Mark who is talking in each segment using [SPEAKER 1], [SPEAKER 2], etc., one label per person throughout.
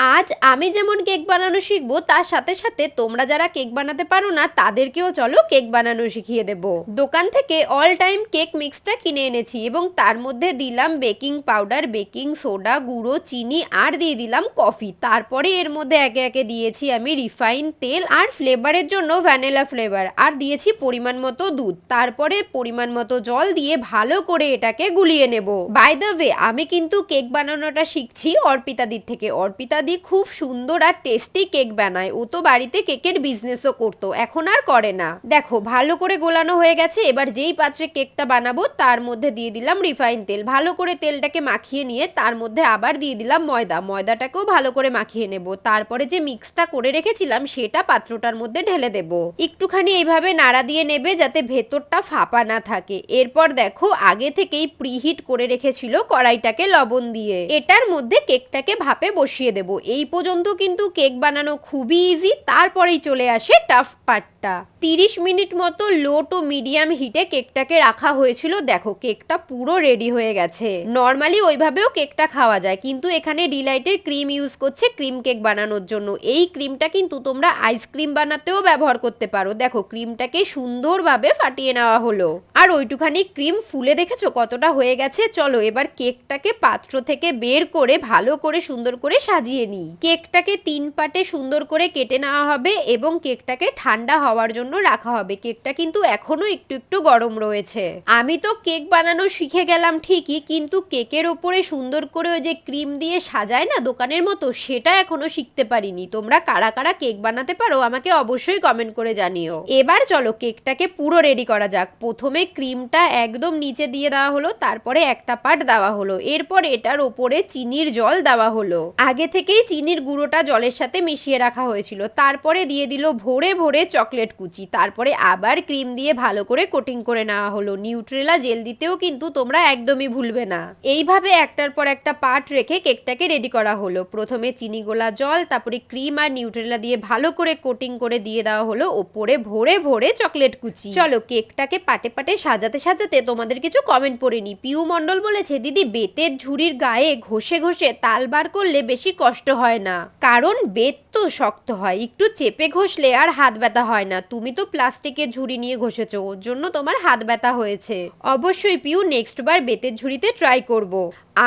[SPEAKER 1] আজ আমি যেমন কেক বানানো শিখব, তার সাথে সাথে তোমরা যারা কেক বানাতে পারো না, তাদেরকেও চলো কেক বানানো শিখিয়ে দেব। দোকান থেকে অল টাইম কেক মিক্সটা কিনে এনেছি এবং তার মধ্যে দিলাম বেকিং পাউডার বেকিং সোডা গুঁড়ো, চিনি আর দিয়ে দিলাম কফি তারপরে এর মধ্যে একে একে দিয়েছি আমি রিফাইন তেল আর ফ্লেভারের জন্য ভ্যানিলা ফ্লেভার আর দিয়েছি পরিমাণ মতো দুধ। তারপরে পরিমাণ মতো জল দিয়ে ভালো করে এটাকে গুলিয়ে নেব। বাই দ্য ওয়ে আমি কিন্তু কেক বানানোটা শিখছি অর্পিতাদির থেকে। অর্পিতাদি খুব সুন্দর আর টেস্টি কেক বানায়। ও তো বাড়িতে কেকের বিজনেসও করতো। এখন আর করে না। দেখো, ভালো করে গোলানো হয়ে গেছে, এবার যেই পাত্রে কেকটা বানাবো, তার মধ্যে দিয়ে দিলাম রিফাইন তেল। ভালো করে তেলটাকে মাখিয়ে নিয়ে তার মধ্যে আবার দিয়ে দিলাম ময়দা। ময়দাটাকেও ভালো করে মাখিয়ে নেব। তারপরে যে মিক্সটা করে রেখেছিলাম, সেটা পাত্রটার মধ্যে ঢেলে দেব। একটুখানি এইভাবে নাড়া দিয়ে নেবে যাতে ভেতরটা ফাঁপা না থাকে। এরপর দেখো, আগে থেকেই প্রিহিট করে রেখেছিল কড়াইটাকে লবণ দিয়ে। এটার মধ্যে কেকটাকে ভাপে বসিয়ে দেব। এই পর্যন্ত কিন্তু কেক বানানো খুবই ইজি তারপরেই চলে আসে টাফ পার্টটা তিরিশ মিনিট মতো লো টু মিডিয়াম হিটে কেকটাকে রাখা হয়েছিল। দেখো, কেকটা পুরো রেডি হয়ে গেছে। নর্মালি ওইভাবেও কেকটা খাওয়া যায়, কিন্তু এখানে ডিলাইটের ক্রিম ইউজ করছে ক্রিম কেক বানানোর জন্য। এই ক্রিমটা কিন্তু তোমরা আইসক্রিম বানাতেও ব্যবহার করতে পারো। দেখো ক্রিমটাকে সুন্দরভাবে ফাটিয়ে নেওয়া হলো। আর ওইটুখানি ক্রিম ফুলে দেখেছ? কতটা হয়ে গেছে? চলো এবার কেকটাকে পাত্র থেকে বের করে ভালো করে সুন্দর করে সাজিয়ে নিই। কেকটাকে তিন পাটে সুন্দর করে কেটে নেওয়া হবে এবং কেকটাকে ঠান্ডা হওয়ার জন্য রাখা হবে। কেকটা কিন্তু এখনও একটু একটু গরম রয়েছে। আমি তো কেক বানানো শিখে গেলাম ঠিকই, কিন্তু কেকের ওপরে সুন্দর করে ওই যে ক্রিম দিয়ে সাজায় না দোকানের মতো, সেটা এখনও শিখতে পারিনি। তোমরা কারা কারা কেক বানাতে পারো আমাকে অবশ্যই কমেন্ট করে জানিও। এবার চলো কেকটাকে পুরো রেডি করা যাক। প্রথমে ক্রিমটা একদম নিচে দিয়ে দেওয়া হলো, তারপরে একটা পাট দেওয়া হলো। এরপর এটার ওপরে চিনির জল দেওয়া হলো। আগে থেকেই চিনির গুঁড়োটা জলের সাথে মিশিয়ে রাখা হয়েছিল। তারপরে দিয়ে দিল ভোরে ভোরে চকলেট কুচি। তারপরে আবার ক্রিম দিয়ে ভালো করে কোটিং করে নেওয়া হলো। নিউট্রেলা জেল দিতেও কিন্তু তোমরা একদমই ভুলবে না। এইভাবে একটার পর একটা পার্ট রেখে কেকটাকে রেডি করা হলো। প্রথমে চিনি গোলা জল, তারপরে ক্রিম আর নিউট্রেলা দিয়ে ভালো করে কোটিং করে দিয়ে দেওয়া হলো ওপরে ভোরে ভোরে চকলেট কুচি। চলো কেকটাকে পাটে পাটে সাজাতে সাজাতে তোমাদের কিছু কমেন্ট পড়িনি। পিউ মণ্ডল বলেছে, দিদি, বেতের ঝুড়ির গায়ে ঘষে ঘষে তাল বার করলে বেশি কষ্ট হয় না। কারণ বেত তো শক্ত হয়, একটু চেপে ঘষলে আর হাত ব্যথা হয় না। তুমি তো প্লাস্টিকের ঝুড়ি নিয়ে ঘষেছ, ওর জন্য তোমার হাত ব্যথা হয়েছে। অবশ্যই পিউ নেক্সট বার বেতের ঝুড়িতে ট্রাই করব।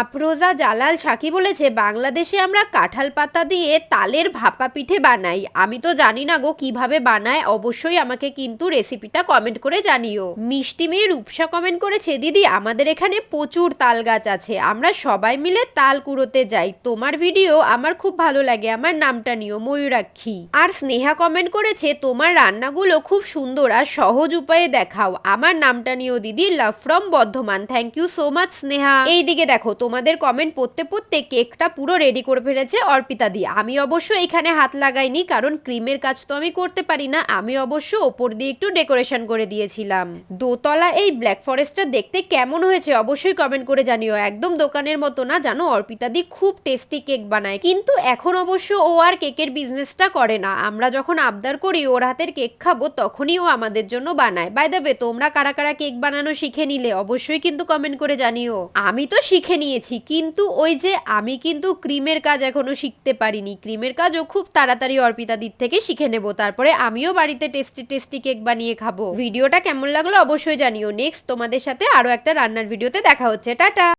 [SPEAKER 1] আফরোজা জালাল সাকি বলেছে, বাংলাদেশে আমরা কাঁঠাল পাতা দিয়ে তালের ভাপা পিঠে বানাই। আমি তো জানি না গো কীভাবে বানায়। অবশ্যই আমাকে কিন্তু রেসিপিটা কমেন্ট করে জানিও। মিষ্টি মেয়ে রূপসা কমেন্ট করেছে, দিদি, আমাদের এখানে প্রচুর তাল গাছ আছে। আমরা সবাই মিলে তাল কুড়োতে যাই। তোমার ভিডিও আমার খুব ভালো লাগে। আমার নামটা নিও, ময়ূরাক্ষী। আর স্নেহা কমেন্ট করেছে, তোমার রান্নাগুলো খুব সুন্দর আর সহজ উপায়ে দেখাও। আমার নামটা নিও, দিদি love from Bardhaman. Thank you so much Sneha. এইদিকে দেখো তোমাদের কমেন্ট পড়তে পড়তে কেকটা পুরো রেডি করে ফেলেছে অর্পিতা দি। আমি অবশ্য এখানে হাত লাগাইনি, কারণ ক্রিমের কাজ তো আমি করতে পারি না। আমি অবশ্য ওপর দিয়ে একটু ডেকোরেশন করে দিয়েছিলাম। দোতলা এই ব্ল্যাক ফরেস্টটা দেখতে কেমন হয়েছে অবশ্যই কমেন্ট করে জানিও। একদম দোকানের মতো না, জানো? অর্পিতা দি খুব টেস্টি কেক বানায়। কিন্তু এখন অবশ্য ও আর কেকের বিজনেসটা করে না। আমরা যখন আবদার করি ওর হাতের কেক খাব, তখনই ও আমাদের জন্য বানায়। বাই দ্য তোমরা কারা কারা কেক বানানো শিখে নিলে? অবশ্যই কিন্তু কমেন্ট করে জানিও। আমি তো শিখে নিয়েছি কিন্তু ওই যে আমি কিন্তু ক্রিমের কাজ এখনও শিখতে পারিনি। ক্রিমের কাজও খুব তাড়াতাড়ি অর্পিতা দিক থেকে শিখে নেব। তারপরে আমিও বাড়িতে টেস্টি টেস্টি কেক বানিয়ে খাব। ভিডিওটা কেমন লাগল অবশ্যই জানিও। নেক্সট তোমাদের সাথে আরও একটা রান্নার ভিডিওতে দেখা হচ্ছে। টাটা!